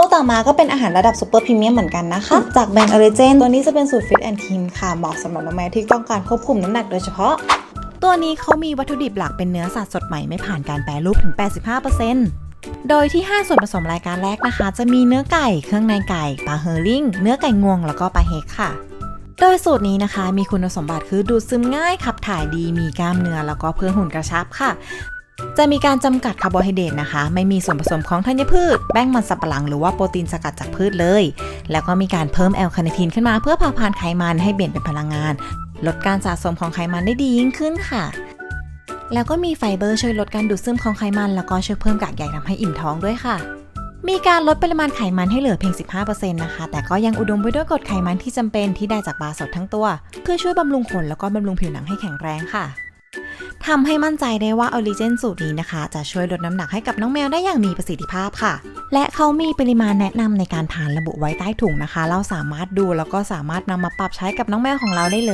ตัวต่อมาก็เป็นอาหารระดับซูเปอร์พรีเมียมเหมือนกันนะคะ จากแบรนด์ออริเจนตัวนี้จะเป็นสูตรฟิตแอนด์ทีนค่ะ เหมาะสำหรับน้องแมวที่ต้องการควบคุมน้ำหนักโดยเฉพาะ ตัวนี้เขามีวัตถุดิบหลักเป็นเนื้อสัตว์สดใหม่ไม่ผ่านการแปรรูปถึง 85%โดยที่ 5 ส่วนผสมรายการแรกนะคะ จะมีเนื้อไก่ เครื่องในไก่ปลาเฮอร์ริงเนื้อไก่งวง แล้วก็ปลาเฮกค่ะ โดยสูตรนี้นะคะ มีคุณสมบัติคือดูดซึมง่าย ขับถ่ายดี มีกล้ามเนื้อ แล้วก็เพื่อหุ่นกระชับค่ะ จะมีการจำกัดคาร์โบไฮเดรตนะคะ ไม่มีส่วนผสมของธัญพืช แป้งมันสับปะหลังหรือว่าโปรตีนสกัดจากพืชเลย แล้วก็มีการเพิ่มแอลคาเนทีนขึ้นมาเพื่อเผาผลาญไขมันให้เปลี่ยนเป็นพลังงาน ลดการสะสมของไขมันได้ดียิ่งขึ้นค่ะ แล้วก็มีไฟเบอร์ช่วยลดการดูดซึมของไขมันแล้วก็ช่วยเพิ่มกากใยทำให้อิ่มท้องด้วยค่ะมีการลดปริมาณไขมันให้เหลือเพียง 15%นะคะ แต่ก็ยังอุดมไปด้วยกรดไขมันที่จำเป็นที่ได้จากปลาสดทั้งตัว เพื่อช่วยบำรุงขนแล้วก็บำรุงผิวหนังให้แข็งแรงค่ะ ทำให้มั่นใจได้ว่าออริเจนสูตรนี้นะคะ จะช่วยลดน้ำหนักให้กับน้องแมวได้อย่างมีประสิทธิภาพค่ะ และเขามีปริมาณแนะนำในการทานระบุไว้ใต้ถุงนะคะ เราสามารถดูแล้วก็สามารถนำมาปรับใช้กับน้องแมวของเราได้เลย